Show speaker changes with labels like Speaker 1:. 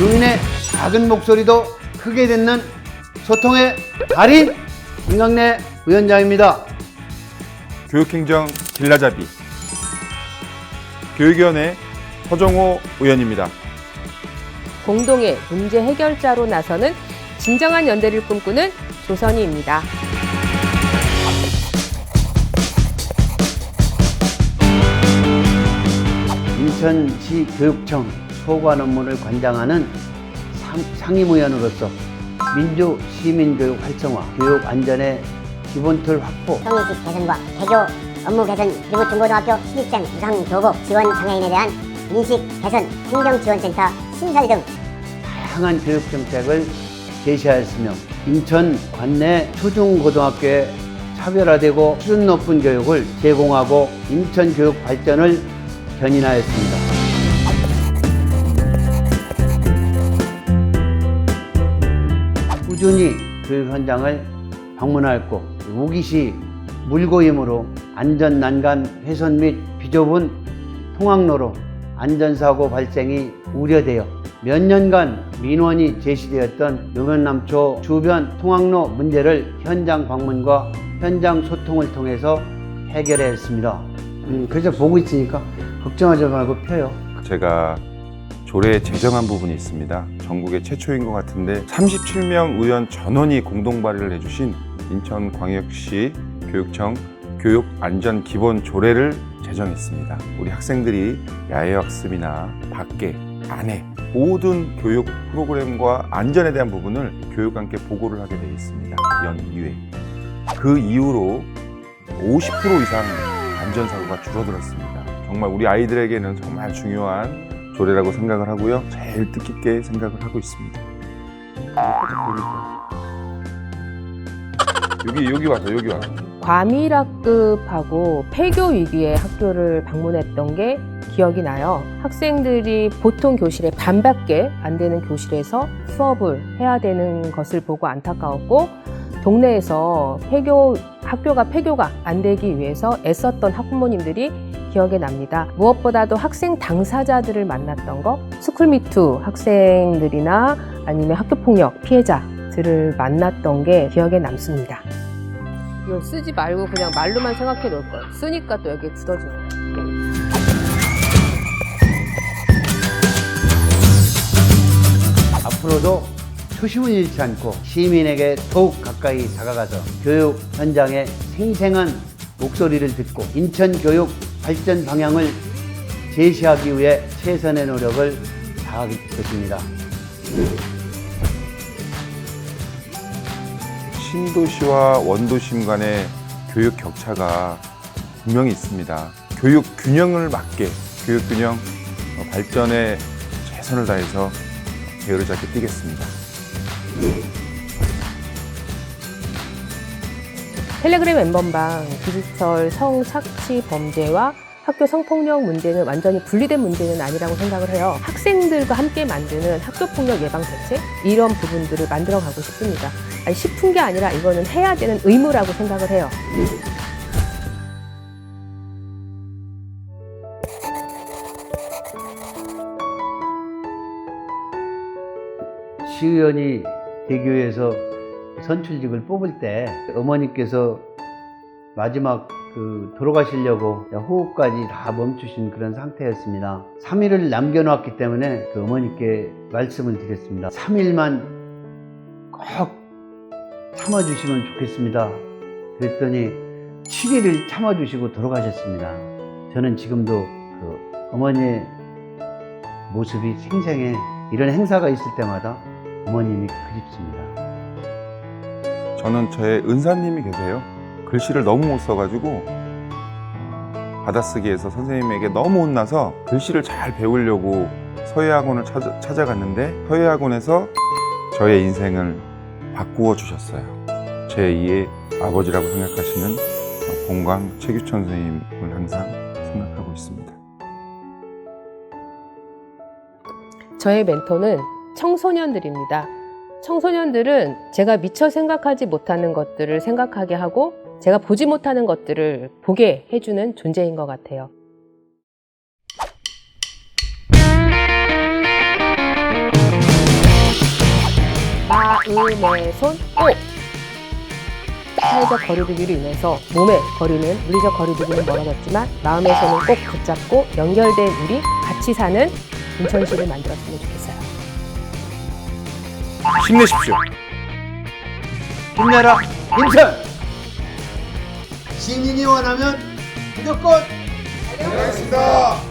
Speaker 1: 용인의 작은 목소리도 크게 듣는 소통의 달인 김강래 위원장입니다.
Speaker 2: 교육행정 길라잡이 교육위원회 서정호 의원입니다.
Speaker 3: 공동의 문제 해결자로 나서는 진정한 연대를 꿈꾸는 조선희입니다.
Speaker 1: 인천시 교육청 소관 업무를 관장하는 상, 상임위원으로서 민주 시민교육 활성화, 교육 안전의 기본틀 확보,
Speaker 4: 성인식 개선과 개교 업무 개선 그리고 중고등학교 신입생 이상 교복 지원 장애인에 대한 인식 개선 행정 지원센터 신설 등
Speaker 1: 다양한 교육 정책을 제시하였으며 인천 관내 초중고등학교에 차별화되고 수준 높은 교육을 제공하고 인천 교육 발전을 견인하였습니다. 꾸준히 교육 현장을 방문하였고 우기시 물고임으로 안전 난간 훼손 및 비좁은 통학로로 안전사고 발생이 우려되어 몇 년간 민원이 제시되었던 용현남초 주변 통학로 문제를 현장 방문과 현장 소통을 통해서 해결했습니다. 음, 그래서 보고 있으니까 걱정하지 말고 펴요.
Speaker 2: 제가 조례에 제정한 부분이 있습니다. 전국의 최초인 것 같은데 37명 의원 전원이 공동 발의를 해주신 인천광역시 교육청 교육안전기본 조례를 제정했습니다. 우리 학생들이 야외 학습이나 밖에 안에 모든 교육 프로그램과 안전에 대한 부분을 교육감께 보고를 하게 되어 있습니다. 연 2회. 그 이후로 50% 이상 안전사고가 줄어들었습니다. 정말 우리 아이들에게는 정말 중요한 조례라고 생각을 하고요. 제일 뜻깊게 생각을 하고 있습니다. 여기 여기 와서 여기 와서
Speaker 3: 과밀학급하고 폐교 위기의 학교를 방문했던 게 기억이 나요. 학생들이 보통 교실에 반밖에 안 되는 교실에서 수업을 해야 되는 것을 보고 안타까웠고 동네에서 폐교 학교가 폐교가 안 되기 위해서 애썼던 학부모님들이 기억에 납니다. 무엇보다도 학생 당사자들을 만났던 거, 스쿨미투 학생들이나 아니면 학교폭력 피해자들을 만났던 게 기억에 남습니다. 이걸 쓰지 말고 그냥 말로만 생각해 놓을 걸. 쓰니까 또 여기에 굳어지는 거예요.
Speaker 1: 앞으로도 초심을 잃지 않고 시민에게 더욱 가까이 다가가서 교육 현장의 생생한 목소리를 듣고 인천 교육 발전 방향을 제시하기 위해 최선의 노력을 다할 것입니다.
Speaker 2: 신도시와 원도심 간의 교육 격차가 분명히 있습니다. 교육 균형을 맞게 교육 균형 어, 발전에 최선을 다해서 게으르지 않게 뛰겠습니다.
Speaker 3: 텔레그램 멤버방 디지털 성착취 범죄와 학교 성폭력 문제는 완전히 분리된 문제는 아니라고 생각을 해요. 학생들과 함께 만드는 학교폭력 예방 대책 이런 부분들을 만들어 가고 싶습니다. 아니 싶은 게 아니라 이거는 해야 되는 의무라고 생각을 해요.
Speaker 1: 시의원이 대교에서 선출직을 뽑을 때 어머니께서 마지막 그 돌아가시려고 호흡까지 다 멈추신 그런 상태였습니다. 3일을 남겨놓았기 때문에 그 어머니께 말씀을 드렸습니다. 3일만 꼭 참아주시면 좋겠습니다. 그랬더니 7일을 참아주시고 돌아가셨습니다. 저는 지금도 그 어머니의 모습이 생생해 이런 행사가 있을 때마다 어머님이 그립습니다.
Speaker 2: 저는 저의 은사님이 계세요. 글씨를 너무 못 써가지고 받아쓰기에서 선생님에게 너무 혼나서 글씨를 잘 배우려고 서예학원을 찾아, 찾아갔는데 서예학원에서 저의 인생을 바꾸어 주셨어요. 제 2의 아버지라고 생각하시는 본광 최규천 선생님을 항상 생각하고 있습니다.
Speaker 3: 저의 멘토는 청소년들입니다. 청소년들은 제가 미처 생각하지 못하는 것들을 생각하게 하고 제가 보지 못하는 것들을 보게 해주는 존재인 것 같아요. 마음의 손, 꼭! 사회적 거리두기로 인해서 몸의 거리는, 물리적 거리두기는 멀어졌지만 마음의 손은 꼭 붙잡고 연결된 우리 같이 사는 인천시를 만들었으면 좋겠어요.
Speaker 2: 힘내십시오.
Speaker 1: 힘내라, 인천! 신인이 원하면 무조건 달려가겠습니다.